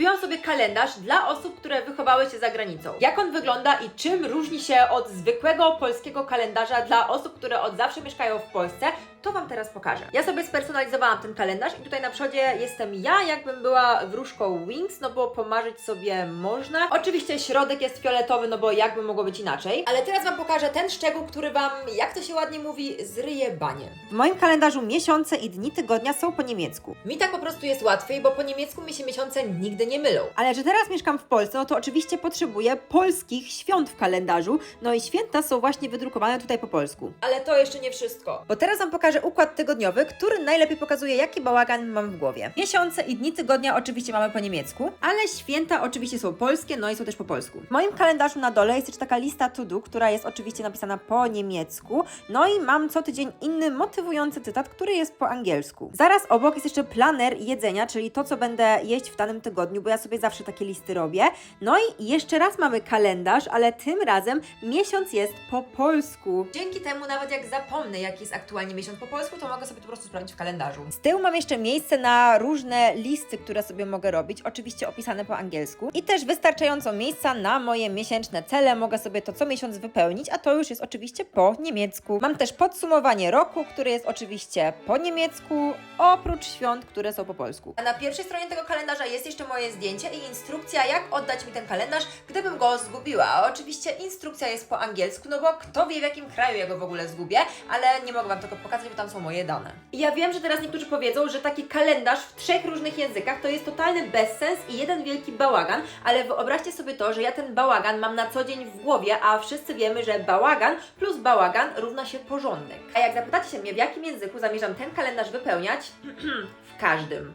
kupiłam sobie kalendarz dla osób, które wychowały się za granicą. Jak on wygląda i czym różni się od zwykłego polskiego kalendarza dla osób, które od zawsze mieszkają w Polsce, to Wam teraz pokażę. Ja sobie spersonalizowałam ten kalendarz i tutaj na przodzie jestem ja, jakbym była wróżką Wings, no bo pomarzyć sobie można. Oczywiście środek jest fioletowy, no bo jakby mogło być inaczej. Ale teraz Wam pokażę ten szczegół, który Wam, jak to się ładnie mówi, zryje banie. W moim kalendarzu miesiące i dni tygodnia są po niemiecku. Mi tak po prostu jest łatwiej, bo po niemiecku mi się miesiące nigdy nie mylą. Ale że teraz mieszkam w Polsce, no to oczywiście potrzebuję polskich świąt w kalendarzu. No i święta są właśnie wydrukowane tutaj po polsku. Ale to jeszcze nie wszystko. Bo teraz Wam pokażę układ tygodniowy, który najlepiej pokazuje, jaki bałagan mam w głowie. Miesiące i dni tygodnia oczywiście mamy po niemiecku, ale święta oczywiście są polskie, no i są też po polsku. W moim kalendarzu na dole jest też taka lista to do, która jest oczywiście napisana po niemiecku, no i mam co tydzień inny motywujący cytat, który jest po angielsku. Zaraz obok jest jeszcze planer jedzenia, czyli to, co będę jeść w danym tygodniu, bo ja sobie zawsze takie listy robię. No i jeszcze raz mamy kalendarz, ale tym razem miesiąc jest po polsku. Dzięki temu, nawet jak zapomnę, jaki jest aktualnie miesiąc po polsku, to mogę sobie to po prostu sprawdzić w kalendarzu. Z tyłu mam jeszcze miejsce na różne listy, które sobie mogę robić, oczywiście opisane po angielsku. I też wystarczająco miejsca na moje miesięczne cele. Mogę sobie to co miesiąc wypełnić, a to już jest oczywiście po niemiecku. Mam też podsumowanie roku, które jest oczywiście po niemiecku, oprócz świąt, które są po polsku. A na pierwszej stronie tego kalendarza jest jeszcze moje zdjęcie i instrukcja, jak oddać mi ten kalendarz, gdybym go zgubiła. A oczywiście instrukcja jest po angielsku, no bo kto wie w jakim kraju ja go w ogóle zgubię, ale nie mogę Wam tego pokazać, bo tam są moje dane. Ja wiem, że teraz niektórzy powiedzą, że taki kalendarz w trzech różnych językach to jest totalny bezsens i jeden wielki bałagan, ale wyobraźcie sobie to, że ja ten bałagan mam na co dzień w głowie, a wszyscy wiemy, że bałagan plus bałagan równa się porządek. A jak zapytacie się mnie, w jakim języku zamierzam ten kalendarz wypełniać, w każdym.